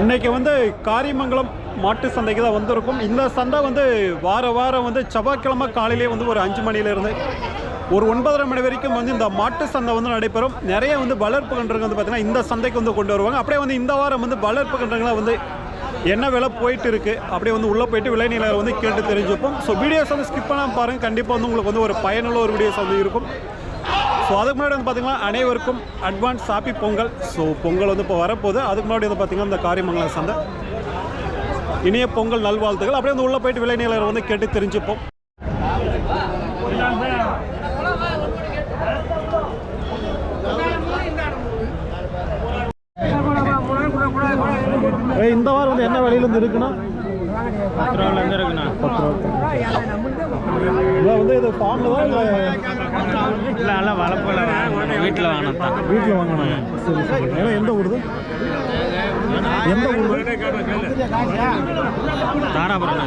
இன்னைக்கு வந்து காரியமங்கலம் மாட்டு சந்தைக்கு தான் வந்திருக்கும். இந்த சந்தை வந்து வார வாரம் வந்து செவ்வாய்க்கிழமை காலையிலே வந்து ஒரு அஞ்சு மணிலேருந்து ஒரு ஒன்பதரை மணி வரைக்கும் வந்து இந்த மாட்டு சந்தை வந்து நடைபெறும். நிறைய வந்து வளர்ப்பு கன்றுங்க வந்து பார்த்தீங்கன்னா இந்த சந்தைக்கு வந்து கொண்டு வருவாங்க. அப்படியே வந்து இந்த வாரம் வந்து வளர்ப்பு கன்றுங்களாம் வந்து என்ன விலை போயிட்டு இருக்கு அப்படியே வந்து உள்ளே போயிட்டு விலை வந்து கேட்டு தெரிஞ்சுப்போம். ஸோ வீடியோஸ் வந்து ஸ்கிப் பண்ணாமல் பாருங்கள் கண்டிப்பாக வந்து உங்களுக்கு வந்து ஒரு பயனுள்ள ஒரு வீடியோஸ் வந்து இருக்கும். ஸோ அதுக்கு முன்னாடி வந்து பார்த்தீங்கன்னா அனைவருக்கும் advance happy Pongal. So Pongal வந்து இப்போ வரப்போகுது. அதுக்கு முன்னாடி வந்து பார்த்தீங்கன்னா இந்த காரியமங்கலம் சந்தை. இனிய பொங்கல் நல்வாழ்த்துக்கள். அப்படியே வந்து உள்ளே போயிட்டு விலை வந்து கேட்டு தெரிஞ்சுப்போம். இந்த வாரம் வந்து என்ன விலையில இருந்து இருக்குன்னா? பத்து ரூபாலேருந்து இருக்குண்ணா. பத்து ரூபா. இல்லை வந்து இது ஃபார்மில் தான் இல்லை இல்லை எல்லாம் வளர்ப்பில் வீட்டில் வாங்கினது தான் வீட்டில் வாங்கணும் சரி சரி ஏன்னா எந்த ஊருது எந்த ஊர் தாராபுரம்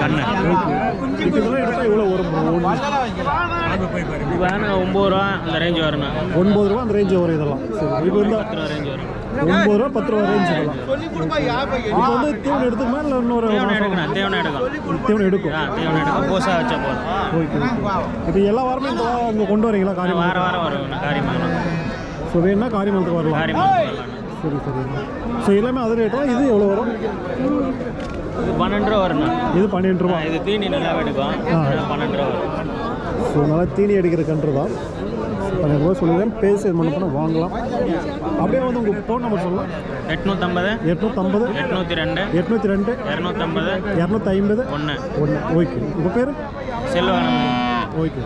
கண்ணு. இதெல்லாம் எடுத்தால் இவ்வளோ வரும் ஒம்பது ரூபா அந்த ரேஞ்ச் ஒன்பது ரூபா அந்த ரேஞ்ச் வரும் இதெல்லாம். சரி இப்போ வந்து பத்து ரூபா ரேஞ்ச் வரும். ஒன்பது ரூபா பத்து ரூபா ரேஞ்ச் இப்போ வந்து எடுத்துக்குமா இல்லை இன்னொரு தேவனை எடுக்கணும் தேவனை எடுக்கும். ஆ தேவனை எடுக்கும். பூசா வச்சா போதும். Okay okay. இப்போ எல்லா வாரமும் இந்த வாரம் கொண்டு வரீங்களா? வார வாரம் வருங்கண்ணா காரியமாக ஸோ வேணும்னா காரியமலத்துக்கு வரலாம். காரியமாக சரி சரி. ஸோ எல்லாமே அது ரேட் தான் இது எவ்வளோ வரும்? இது பன்னெண்டு ரூபா வருண்ணா. இது பன்னெண்டு ரூபா. இது தீனி நல்லா எடுக்கும். பன்னெண்டு ரூபா வரும். ஸோ நல்லா தீனி அடிக்கிற கன்று தான். பன்னெண்டு ரூபா சொல்லிடுறேன் பேசி இது பண்ண வாங்கலாம். அப்படியே வந்து உங்கள் ஃபோன் நம்பர் சொல்லலாம். எட்நூற்றம்பது எட்நூற்றம்பது எட்நூற்றி ரெண்டு எட்நூற்றி ரெண்டு இரநூத்தம்பது இரநூத்தி ஐம்பது ஒன்று ஒன்று ஓகே. உங்கள் பேர்? செல்வம் ஓகே.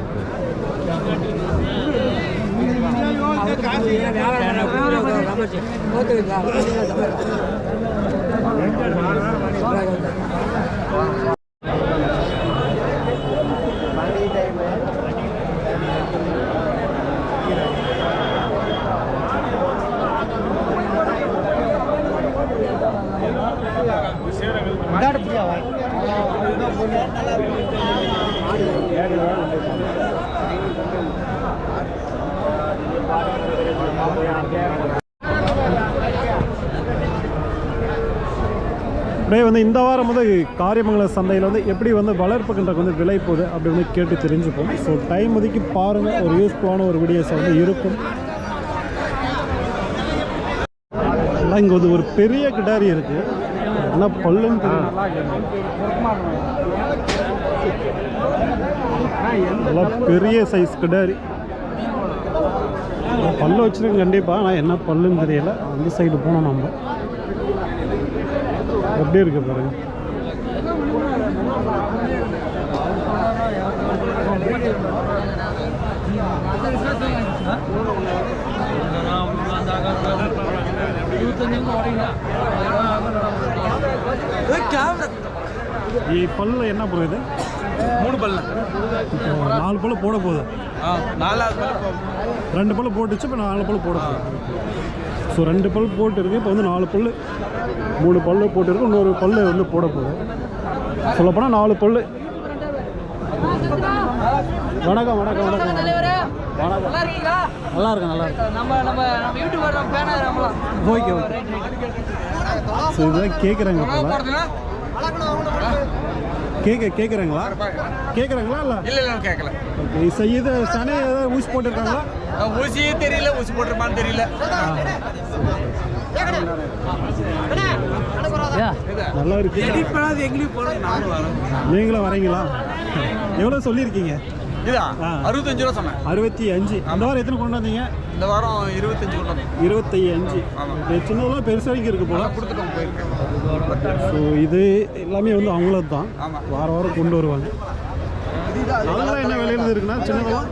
அப்படியே வந்து இந்த வாரம் வந்து காரியமங்கல சந்தையில் வந்து எப்படி வந்து வளர்ப்பு கன்றுக்கு வந்து விலை போகுது அப்படி வந்து கேட்டு தெரிஞ்சுப்போம். ஸோ டைம் ஒதுக்கி பாருங்கள் ஒரு யூஸ்ஃபுல்லான ஒரு வீடியோஸ் வந்து இருக்கும். ஆனால் இங்கே வந்து ஒரு பெரிய கிடாரி இருக்குது என்ன பல்லுன்னு தெரியல. எல்லாம் பெரிய சைஸ் கிடாரி பல்லு வச்சிருக்கு கண்டிப்பாக ஆனால் என்ன பல்லுன்னு தெரியல. அந்த சைடு போனோம் நம்ம. எப்படி இருக்கு பாருங்க. ಈ பல்ல என்ன ப்ரோ இது? மூணு பல்லு. இப்போ நாலு பல்லு போட போகுது. நாலாவது பல்லு ரெண்டு பல்லு போட்டுச்சு இப்போ நாலு பல்லு போட போகுது. ஸோ ரெண்டு பல் போட்டு இருக்கு இப்போ வந்து நாலு பல்லு. மூணு பல்லு போட்டு இருக்கு இன்னொரு பல்லு வந்து போட போகுது. சொல்லப்போனால் நாலு பல்லு. வணக்கம் வணக்கம் வணக்கம். நல்லா இருக்கீங்களா? நல்லா இருக்கேன் நல்லா இருக்கேன். நம்ம நம்ம நம்ம யூடியூபர் நம்ம பேனர் நம்மளாம் ஓகே ஓகே. ஸோ இதுதான் கேட்குறாங்க போல. கேட்க கேட்குறாங்களா கேட்குறாங்களா இல்லை? இல்லை இல்லை கேட்கல ஓகே இது சனி ஏதாவது ஊசி போட்டிருக்காங்களா? ஊசியே தெரியல ஊசி போட்டிருப்பான்னு தெரியல நல்லா இருக்கு நீங்களும் வரீங்களா? எவ்வளோ சொல்லியிருக்கீங்க? இதா? ஆ. அறுபத்தஞ்சு ரூபா சொன்னேன். அறுபத்தி அஞ்சு. இந்த வாரம் எத்தனை கொண்டு வந்தீங்க? இந்த வாரம் இருபத்தஞ்சு கொண்டு இருபத்தி அஞ்சு. ஆமா. இது சின்னதெல்லாம் பெருசு வரைக்கும் இருக்கு போல. கொடுத்துட்டோம் போயிருக்கேன் ஸோ இது எல்லாமே வந்து அவங்களது தான் ஆமா. வார வாரம் கொண்டு வருவாங்க. அதெல்லாம் என்ன விலையில இருக்குன்னா சின்னதெல்லாம்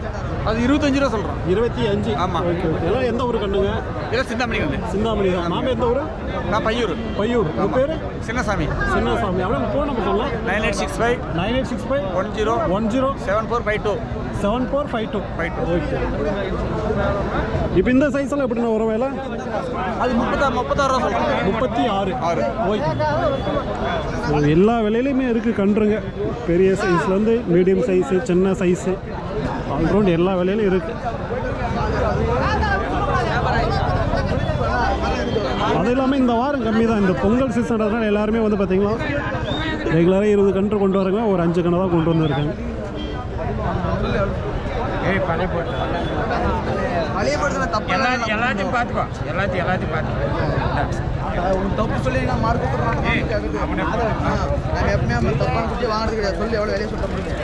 அது இருபத்தஞ்சு ரூபா சொல்கிறோம் இருபத்தி அஞ்சு. ஆமா. Okay okay. எல்லாம் எந்த ஊர் கண்ணுங்க? இல்லை சிந்தாமணி கண்டு சிந்தாமணி தான். நாம எந்த ஊர்? நான் பையூர். பையூர். உங்கள் பேர்? சின்னசாமி. சின்னசாமி. அப்படியே ஃபோன் நம்பர் சொல்லலாம். Nine eight six five. Nine eight six five. One zero. One zero. Seven four five two. Seven four five two. Five two. Okay. இப்போ இந்த சைஸ் எல்லாம் எப்படிண்ணா வரும் வேலை? அது முப்பத்தாறு முப்பத்தாறு ரூபா சொல்கிறேன் முப்பத்தி ஆறு. ஆறு. ஓகே. எல்லா விலையிலையுமே இருக்குது கன்றுங்க. பெரிய சைஸ்லேருந்து மீடியம் சைஸு சின்ன சைஸு ஆல்ரவுண்ட் எல்லா விலையிலும் இருக்குது அது இல்லாமல் இந்த வாரம் கம்மி தான் இந்த பொங்கல் சீசன்றதுனால எல்லாருமே வந்து பார்த்தீங்கன்னா ரெகுலராக இருபது கன்று கொண்டு வராங்க ஒரு அஞ்சு கன்று தான் கொண்டு வந்திருக்காங்க. எல்லாத்தையும் பார்த்துக்கோ. எல்லாத்தையும் எல்லாத்தையும் பார்த்துக்கோ. தப்பு சொல்லி நான் மார்க் நான் எப்பவுமே தப்பான குட்டி வாங்குறது கிடையாது. சொல்லி எவ்வளோ வெளியே சொல்ல முடியும்.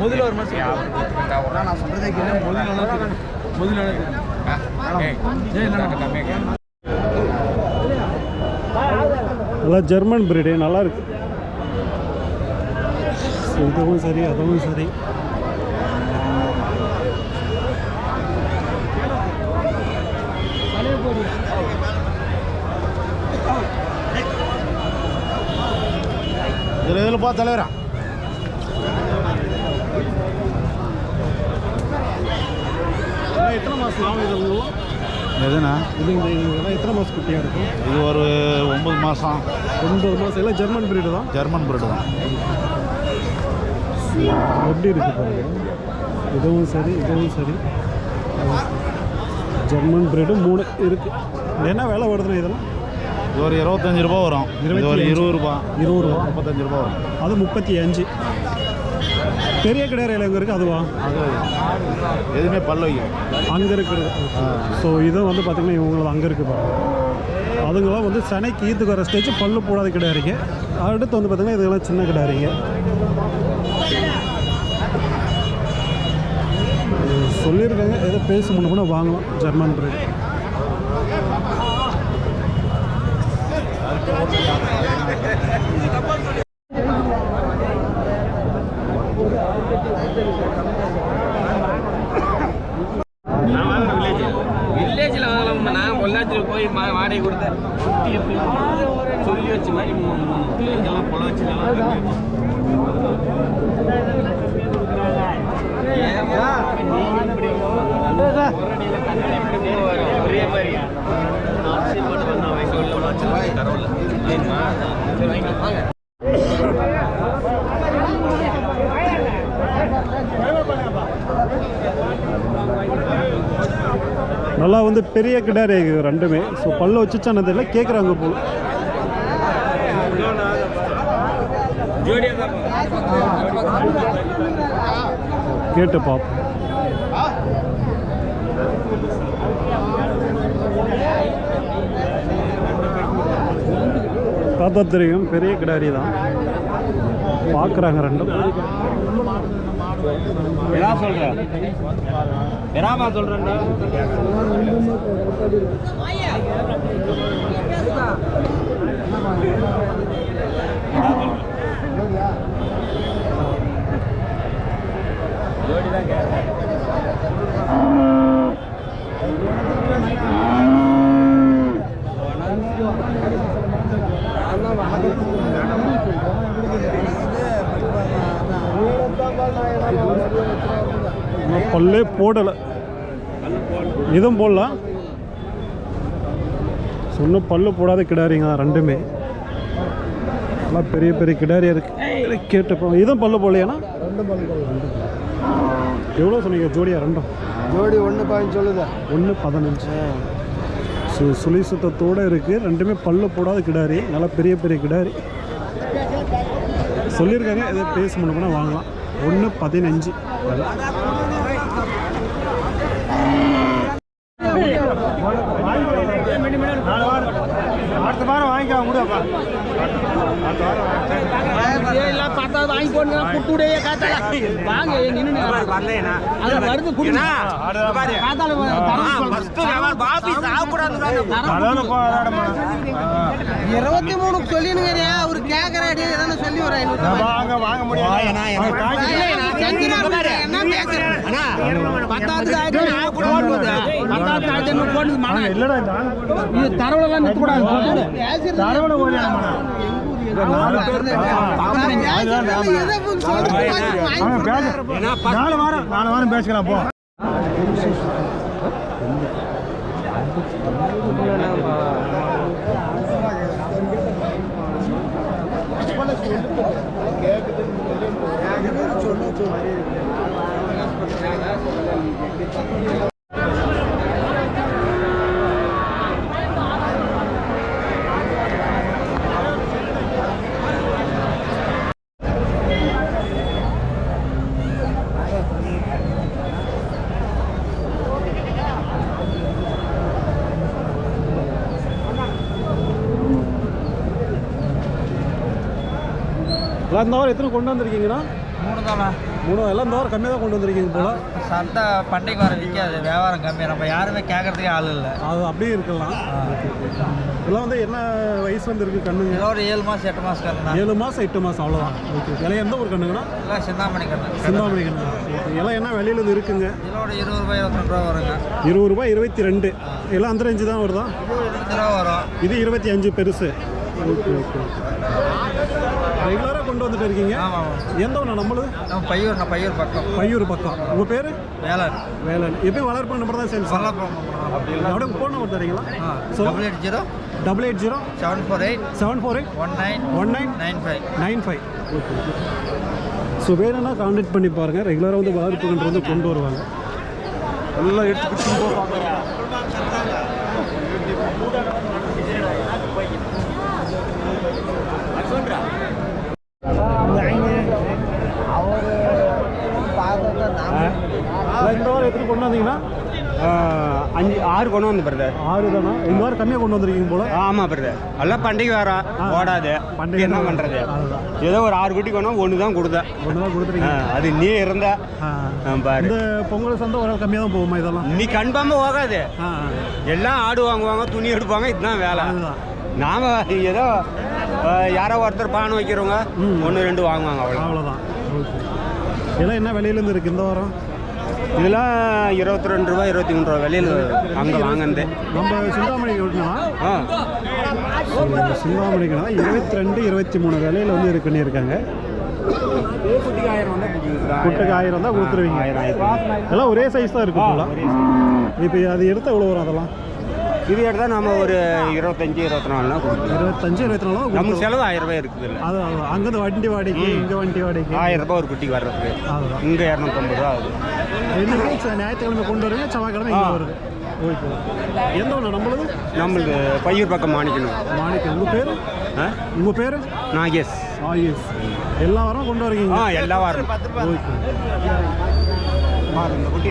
முதல்ல ஒரு நான் முதல்ல முதல்ல நல்லா ஜெர்மன் பிரீடு நல்லா இருக்கு. இதுவும் சரி அதுவும் சரி. இதில் இதில் பா தலைவரா. எத்தனை மாதம் ஆகும் இது இந்த இதெல்லாம் எத்தனை மாதம் குட்டியாக இருக்கும் இது ஒரு ஒம்பது மாதம் ஒன்பது மாதம் எல்லாம் ஜெர்மன் பிரீடு தான்? ஜெர்மன் பிரெட் தான். எப்படி இருக்கு பாருங்க. இதுவும் சரி இதுவும் சரி. ஜெர்மன் பிரீடு மூணு இருக்கு. என்ன விலை வருதுண்ணா இதெல்லாம்? இது ஒரு இருபத்தஞ்சு ரூபா வரும். இது ஒரு இருபது ரூபா. இருபது ரூபா. முப்பத்தஞ்சு ரூபா வரும். அது முப்பத்தி அஞ்சு. பெரிய கிடையாது எங்கே இருக்குது அதுவா? அது எதுவுமே பல்ல வைக்கும் அங்கே இருக்கிறது. ஸோ இது வந்து பார்த்திங்கன்னா இவங்களது அங்கே இருக்குது பாருங்க. அதுங்களாம் வந்து சனைக்கு ஈத்துக்கு வர ஸ்டேஜ் பல்லு போடாத கிடாரிங்க அடுத்து வந்து பார்த்திங்கன்னா இதெல்லாம் சின்ன கிடாரிங்க சொல்லியிருக்காங்க. ஏதோ பேச முன்ன வாங்கலாம். ஜெர்மன் பிரேட் வில்லேஜில் வாங்கலாம் நான் பொள்ளாச்சியில் போய் மா வாடகை கொடுத்தேன். சொல்லி வச்ச மாதிரி வாங்க நல்லா வந்து பெரிய கிடாரி ரெண்டுமே. ஸோ பல்ல வச்சுச்சானது இல்லை கேட்குறாங்க போல். கேட்டு பார்ப்போம் பார்த்தா தெரியும் பெரிய கிடாரி தான். பார்க்குறாங்க ரெண்டும். என்ன சொல்ற? என்னமா சொல்றேன்டா இன்னும் பல்லே போடலை. இதுவும் போடலாம் சொன்ன பல்லு போடாத கிடாரிங்க ரெண்டுமே. நல்லா பெரிய பெரிய கிடாரியாக இருக்கு. கேட்டுப்போம் இதுவும் பல்லு போடலையாண்ணா? எவ்வளோ சொன்னீங்க? ஜோடியா ரெண்டும்? ஜோடி ஒன்று பதினஞ்சு சொல்லுதா? ஒன்று பதினஞ்சு. சு சுழி சுத்தத்தோடு இருக்குது ரெண்டுமே பல்லு போடாத கிடாரி. நல்லா பெரிய பெரிய கிடாரி. சொல்லியிருக்காங்க. எதை பேச முடியும்னா வாங்கலாம். ஒன்று பதினஞ்சு. அடுத்த வாரம் வாங்கிக்கலாம் முடியாப்பா அடுத்த வாரம் எல்லாம் பார்த்தா வாங்கி போடுங்க குட்டுடைய காத்தால. வாங்க நின்று அது வருது குடுங்க. காத்தால இருபத்தி மூணுக்கு சொல்லினுங்க அவரு கேக்குறாடி எதான சொல்லி ஒரு ஐநூறு வாங்க வாங்க முடியாது. என்ன? பேசுறேன் ஆயிரத்தி போடுவது பத்தாயிரத்துக்கு ஆயிரத்தி இல்லடா ஆள் இது தரவணை போடுறியா நாலு பேர் வாங்க பேச நாலு வாரம் நாலு வாரம் பேசிக்கலாம் போ. கேட்குதுன்னு சொல்லி இந்த வாரம் எத்தனை கொண்டு வந்திருக்கீங்கண்ணா? மூணு தானே மூணு எல்லாம் இந்த வாரம் கம்மியாக தான் கொண்டு வந்திருக்கீங்க போல. சந்தை பண்டைக்கு வர விற்காது வியாபாரம் கம்மி. நம்ம யாருமே கேட்கறதுக்கே ஆள் இல்லை. அது அப்படியே இருக்கலாம். இதெல்லாம் வந்து என்ன வயசு வந்து இருக்கு கண்ணுங்க ஏதோ ஒரு ஏழு மாதம் எட்டு மாதம் கண்ணா ஏழு மாதம் எட்டு மாதம் அவ்வளோதான் ஓகே இலை எந்த ஒரு கண்ணுங்கண்ணா? எல்லாம் சிந்தாமணி கண்ணு. சிந்தாமணி கண்ணு? இலை என்ன வெளியில இருந்து இருக்குங்க? இதோட இருபது ரூபாய் இருபத்தி ரூபா வருங்க இருபது ரூபாய் இருபத்தி ரெண்டு. எல்லாம் அந்த ரேஞ்சு தான் வருதா? இது இருபத்தி அஞ்சு பெருசு. Okay okay. ரெகுலராக கொண்டு வந்துட்டு இருக்கீங்க? எந்த ஒன்று நம்மளது? நம்ம பையூர் நான் பையூர் பக்கம். பையூர் பக்கம். உங்கள் பேர்? வேலன் வேலன் எப்பயும் வளர்ப்பு நம்பர் தான் சேல்ஸ் சொல்லப்போம் அப்படியே ஃபோன் நம்பர் தரீங்களா? Double eight zero double eight zero seven four eight seven four eight one nine one nine nine five nine five so வேணும்னா கான்டாக்ட் பண்ணி பாருங்கள் ரெகுலராக வந்து வளர்ப்புன்றது வந்து கொண்டு வருவாங்க. எல்லாம் எடுத்து இந்த வாரம் எத்தனை கொண்டு வந்தீங்கன்னா அஞ்சு ஆறு கொண்டு வந்து பிரதர் ஆறு தானா? இந்த வாரம் கம்மியாக கொண்டு வந்திருக்கீங்க போல. ஆமாம் பிரதர் எல்லாம் பண்டிகை ஆ. ஓடாது. பண்டிகை என்ன பண்ணுறது. ஏதோ ஒரு ஆறு குட்டி கொண்டோம் ஒன்று தான் கொடுத்தேன் ஒன்று தான் கொடுத்துருக்கீங்க அது நீ இருந்த. இந்த பொங்கல் சந்தை ஒரு கம்மியாக தான் போகுமா இதெல்லாம்? நீ கன்ஃபார்மாக போகாது எல்லாம் ஆடு வாங்குவாங்க துணி எடுப்பாங்க இதுதான் வேலை. நாம ஏதோ யாரோ ஒருத்தர் பானை வைக்கிறவங்க. ஒன்று ரெண்டு வாங்குவாங்க அவ்வளோ அவ்வளோதான் இதெல்லாம் என்ன விலையிலேருந்து இருக்குது இந்த வாரம்? இதெல்லாம் இருபத்தி ரெண்டு ரூபா இருபத்தி மூணு ரூபா வெளியில் அங்கே வாங்கினது. நம்ம விட்டுனா ஆ. சிந்தாமணிக்குனா இருபத்தி ரெண்டு இருபத்தி மூணு விலையில வந்து இது பண்ணியிருக்காங்க. குட்டுக்கு ஆயிரம் தான் கொடுத்துருவீங்க. ஆயிரம் ஆயிரம் எல்லாம் ஒரே சைஸ் தான் இருக்கு போல. இப்போ அது எடுத்தால் எவ்வளோ வரும் அதெல்லாம்? இது எடுத்தால் நம்ம ஒரு இருபத்தஞ்சி இருபத்தி நாலுனா இருபத்தஞ்சு இருபத்தி நாலு நமக்கு செலவு ஆயிரம் ரூபாய் இருக்குது அது அங்கேருந்து வண்டி வாடகைக்கு இங்கே வண்டி வாடகைக்கு. ஆயிரம் ரூபாய் ஒரு குட்டிக்கு வர்றதுக்கு. இங்கே இரநூத்தம்பது ரூபா ஆகுது. இன்னைக்கு ச- ஞாயிற்றுக்கிழமை கொண்டு வருவீங்க செவ்வாய்க்கிழமை இங்கே வருது ஓகே எந்த ஒன்று நம்மளது? நம்மளுக்கு பையூர் பக்கம் மாணிக்கணும் மாணிக்கம் உங்கள் பேர்? உங்கள் பேர்? நாகேஷ். ஆயுஷ் எல்லா வாரம் கொண்டு வரீங்க ஆ எல்லா வாரம் ஓகே. பாரு, இந்த குட்டி.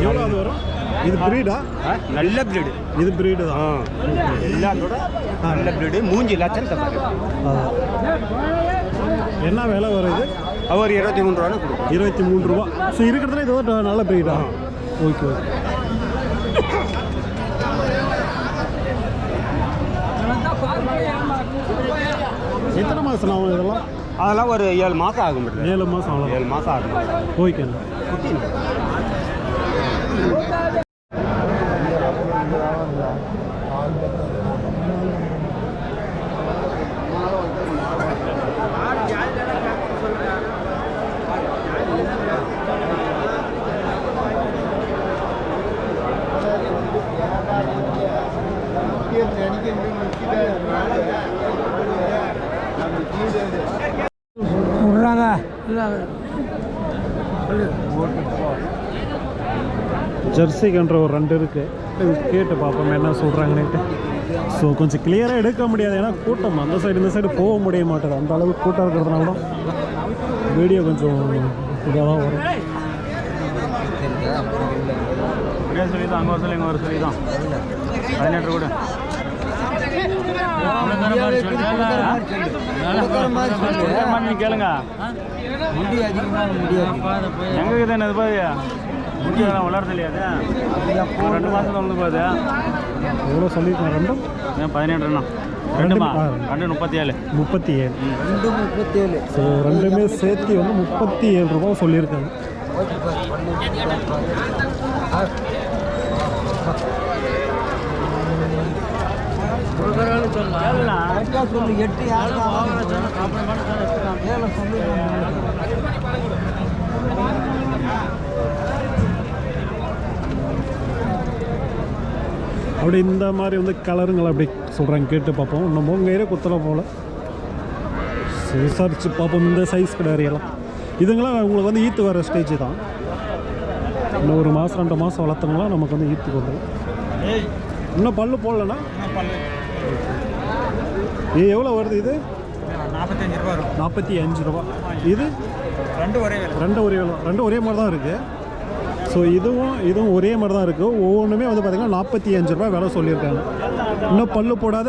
எவ்வளோ அது வரும்? இது பிரீடா நல்ல பிரீடு இது பிரீடு ஆ. தான் எல்லாத்தோட நல்ல பிரீடு மூஞ்சி அதான். என்ன விலை வரும் ஒரு இருபத்தி மூணு ரூபான்னு கொடுக்கும் இருபத்தி மூணு ரூபா. ஸோ இருக்கிறதுல இது ஒரு நல்ல பிரீடா ஓகே ஓகே எத்தனை மாதம் ஆகும் இதெல்லாம்? அதெல்லாம் ஒரு ஏழு மாதம் ஆகும். ஏழு மாதம் அவ்வளோ ஏழு மாதம் ஆகும். ஓகேண்ணா ஜெர்சிக்குன்ற ஒரு ரெண்டு இருக்குது கேட்டு பார்ப்போம் என்ன சொல்கிறாங்கன்னுட்டு ஸோ கொஞ்சம் கிளியராக எடுக்க முடியாது. ஏன்னா கூட்டம் அந்த சைடு இந்த சைடு போக முடிய மாட்டேது. அந்த அளவுக்கு கூட்டம் இருக்கிறதுனால தான் வீடியோ கொஞ்சம் இதாக தான் வரும். சொல்லி தான் அங்கே ஒரு சொல்லி. இங்கே ஒரு சொல்லி. தான் பதினெட்டு கூட கேளுங்க. முடியாது எங்க இது பாரு முடி வளர்றது இல்லையா அது? ஒரு ரெண்டு மாதம் வந்து போகுது எவ்வளோ சொல்லியிருக்கேன் ரெண்டும் ஏன் பதினெட்டுண்ணா ரெண்டுமா. ரெண்டு. முப்பத்தி ஏழு முப்பத்தி ஏழு ரெண்டு முப்பத்தேழு. ஸோ ரெண்டுமே சேர்த்து வந்து முப்பத்தி ஏழு ரூபா சொல்லியிருக்காங்க சொல்லு எட்டு யாரும் ஏழு சொல்லு. அப்படி இந்த மாதிரி வந்து கலருங்களை அப்படி சொல்கிறாங்க கேட்டு பார்ப்போம். நம்ம உங்கள் ஏரியா குத்தலை போல். விசாரிச்சு பார்ப்போம் இந்த சைஸ் கிடையாதுலாம் இதுங்களாம் உங்களுக்கு வந்து ஈத்து வர ஸ்டேஜ் தான். இன்னும் ஒரு மாதம் ரெண்டு மாதம் வளர்த்தோம்னா நமக்கு வந்து ஈத்துக்கு வந்துடும் இன்னும் பல்லு போடலண்ணா? இது எவ்வளோ வருது இது? நாற்பத்தஞ்சு ரூபா நாற்பத்தி அஞ்சு ரூபா. இது? ரெண்டு ஒரே ரெண்டு ஒரே ரெண்டு ஒரே மாதிரி தான் இருக்குது ஸோ இதுவும் இதுவும் ஒரே மாதிரி தான் இருக்குது ஒவ்வொன்றுமே வந்து பார்த்திங்கன்னா நாற்பத்தி அஞ்சு ரூபா விலை சொல்லியிருக்காங்க. இன்னும் பல்லு போடாத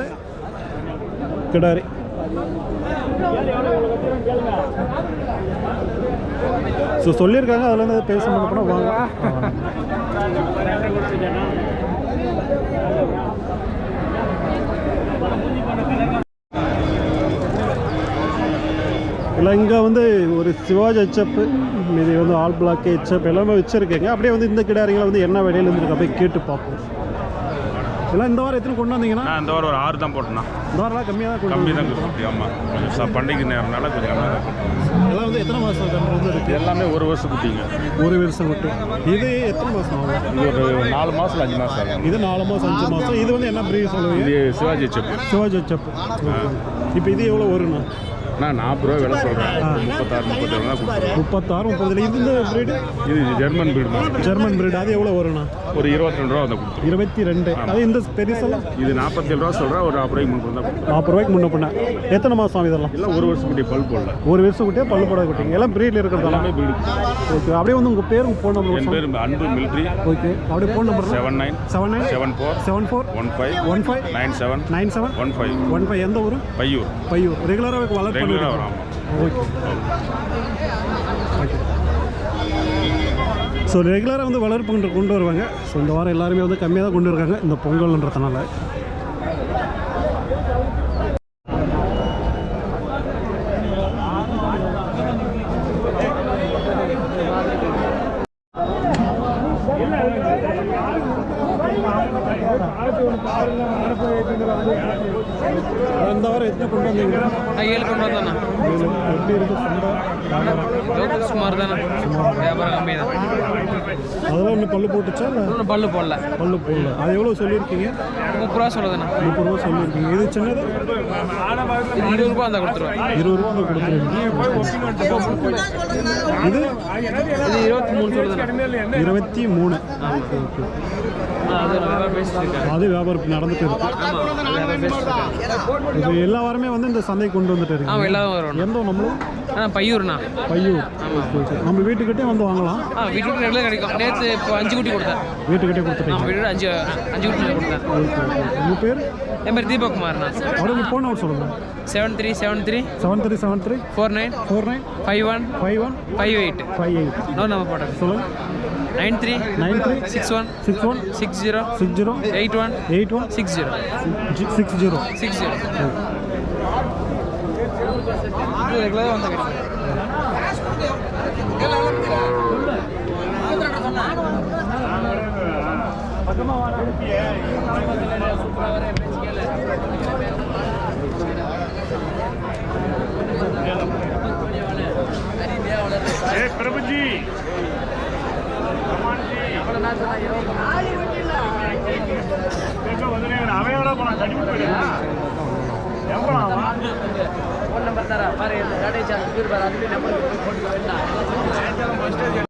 கிடாரி. ஸோ சொல்லியிருக்காங்க. அதில் இருந்து பேச முடியும் வாங்க. இல்லை இங்கே வந்து ஒரு சிவாஜ் ஹெச்அப்பு இது வந்து ஆல் பிளாக் ஹெச்அப் எல்லாமே வச்சுருக்கீங்க. அப்படியே வந்து இந்த கிடாரிகளை வந்து என்ன விலையில இருந்துருக்கு அப்படியே கேட்டு பார்ப்போம். எல்லாம் இந்த வாரம் எத்தனை கொண்டு வந்தீங்கன்னா? இந்த வாரம் ஒரு ஆறு தான் போட்டேன்னா இந்த வாரம்லாம் கம்மியாக தான் கம்மி தான் வந்தீங்க. கொடுத்து ஆமாம் கொஞ்சம் பண்டிகை நேரம்னால கொஞ்சம் கம்மியாக தான் வந்து எத்தனை மாதம் கன்று இருக்குது எல்லாமே ஒரு வருஷம் குட்டிங்க. ஒரு வருஷம் விட்டு. இது எத்தனை மாதம் ஆகும்? இது ஒரு நாலு மாதம் அஞ்சு மாதம் ஆகும். இது நாலு மாதம் அஞ்சு மாதம் இது வந்து என்ன பிரீட் சொல்லுவீங்க? இது சிவாஜி செப்பு சிவாஜி ஹெச்அப் இப்போ இது எவ்வளோ வரும்ண்ணா நான் நாற்பது ரூபா விலை சொல்கிறேன் முப்பத்தாறு முப்பத்தேழு முப்பத்தாறு முப்பதுல இது இந்த பிரீடு இது ஜெர்மன் மாதிரி ஜெர்மன் பிரீடு அது எவ்வளோ வரும்ண்ணா? ஒரு இருபத்தி ரெண்டு ரூபா வந்து இருபத்தி ரெண்டு அது இந்த பெருசெல்லாம் இது நாற்பத்தேழு ரூபா சொல்கிறேன் ஒரு நாற்பது ரூபாய்க்கு தான் கொடுத்துருவோம் நாற்பது ரூபாய்க்கு முன்ன பண்ண எத்தனை மாதம் இதெல்லாம்? எல்லாம் ஒரு வருஷம் குட்டி பல் போடல. ஒரு வருஷம் குட்டியா? போட குட்டிங்க. எல்லாம் பிரீட்ல இருக்கிறதெல்லாம் எல்லாமே ஓகே அப்படியே வந்து உங்கள் பேர் ஃபோன் என் நம்பர் பேர் அன்பு மிலிட்ரி. ஓகே அப்படியே phone number seven nine seven nine seven four seven four one five one five nine seven nine seven one five one five எந்த ஊர்? பையூர். பையூர். ரெகுலராக வளர்ப்பு வரும் ஓகே ஸோ ரெகுலராக வந்து வளர்ப்பு கொண்டு கொண்டு வருவாங்க. ஸோ இந்த வாரம் எல்லாருமே வந்து கம்மியாக தான் கொண்டு இருக்காங்க இந்த பொங்கல்ன்றதுனால. இந்த வாரம் எத்தனை கொண்டு வந்தீங்க ஏழு கொண்டு வந்தோண்ணா. எப்படி இருக்கு சண்டை வியாபாரம்? சுமார் தானே வியாபாரம் கம்மி தான் அதெல்லாம் ஒன்று பல்லு போட்டுச்சா இல்லை? இன்னும் பல்லு போடல. பல்லு போடல. அது எவ்வளோ சொல்லியிருக்கீங்க? முப்பது ரூபா சொல்லுதுண்ணா. முப்பது ரூபா சொல்லியிருக்கீங்க. இது சின்னது? இருபது ரூபா அந்த கொடுத்துருவேன். இருபது ரூபா இது? இது இருபத்தி மூணு சொல்லுதுண்ணா. இருபத்தி மூணு. அது பேசிட்டு இருக்கேன் அது வியாபாரம் நடந்துட்டு இருக்கு இது எல்லா வாரமே வந்து இந்த சந்தை கொண்டு வந்துட்டு ஆமாம் இருக்கு எல்லாரும் வருவோம் எந்த நம்மளும் பையூர்ண்ணா பையூர் நம்ம வீட்டுக்கிட்டே வந்து வாங்கலாம் ஆ வீட்டுக்கு ரெகுலர் கிடைக்கும் நேற்று இப்போ அஞ்சு குட்டி கொடுத்தேன் வீட்டுக்கிட்டே ஆ வீட்டு அஞ்சு அஞ்சு குட்டி கொடுத்தேன் உங்கள் பேர் என் பேர் தீபக் குமார்ண்ணா அவருக்கு ஃபோன் நம்பர் சொல்லுங்கள் seven three seven three seven three seven three four nine four nine five one five one five eight five eight no number போட்டேன் சொல்லுங்கள் nine three nine three six one six one six zero six zero eight one eight one six zero six zero six zero. ரெகுலராக வந்து பிரபுஜி. அவையோட போனா கடிப்பு number தரேன் பாரு கடை charge பாரு number போட்டு